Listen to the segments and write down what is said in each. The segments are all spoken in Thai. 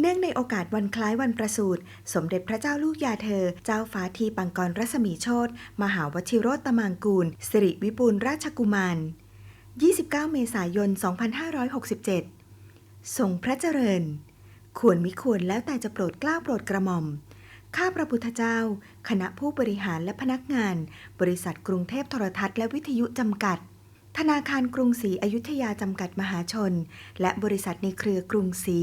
เนื่องในโอกาสวันคล้ายวันประสูติ สมเด็จพระเจ้าลูกยาเธอ เจ้าฟ้าทีปังกรรัศมีโชตมหาวชิโรตมังกูล สิริวิปูลราชกุมาร 29 เมษายน 2567 ทรงพระเจริญ ควรมิควรแล้วแต่จะโปรดกล้าโปรดกระหม่อม ข้าพระพุทธเจ้า คณะผู้บริหารและพนักงาน บริษัทกรุงเทพโทรทัศน์และวิทยุจำกัด ธนาคารกรุงศรีอยุธยาจำกัดมหาชน และบริษัทในเครือกรุงศรี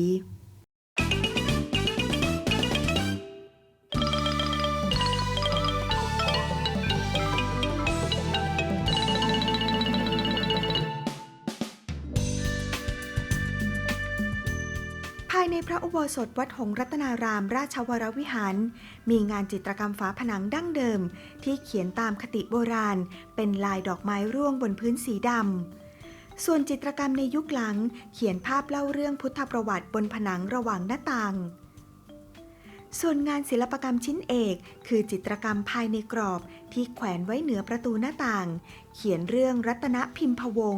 ภายในพระอุโบสถวัดหงรัตนาราม ราชวรวิหาร มีงานจิตรกรรมฝาผนังดั้งเดิม ที่เขียนตามคติโบราณ เป็นลายดอกไม้ร่วงบนพื้นสีดำ ส่วนจิตรกรรมในยุคหลัง เขียนภาพเล่าเรื่องพุทธประวัติบนผนังระหว่างหน้าต่าง ส่วนงานศิลปกรรมชิ้นเอก คือจิตรกรรมภายในกรอบที่แขวนไว้เหนือประตูหน้าต่าง เขียนเรื่องรัตนพิมพวง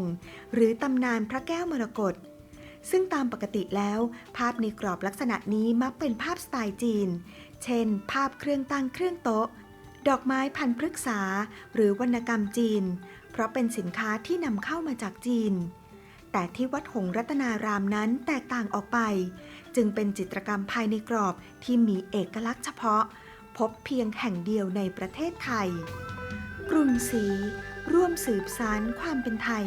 หรือตำนานพระแก้วมรกต ซึ่งตามปกติแล้ว ภาพในกรอบลักษณะนี้มักเป็นภาพสไตล์จีน เช่น ภาพเครื่องตั้งเครื่องโต๊ะ ดอกไม้พันพฤกษา หรือวรรณกรรมจีน เพราะเป็นสินค้าที่นำเข้ามาจากจีน แต่ที่วัดหงรัตนารามนั้นแตกต่างออกไป จึงเป็นจิตรกรรมภายในกรอบที่มีเอกลักษณ์เฉพาะ พบเพียงแห่งเดียวในประเทศไทย กรุงศรีร่วมสืบสานความเป็นไทย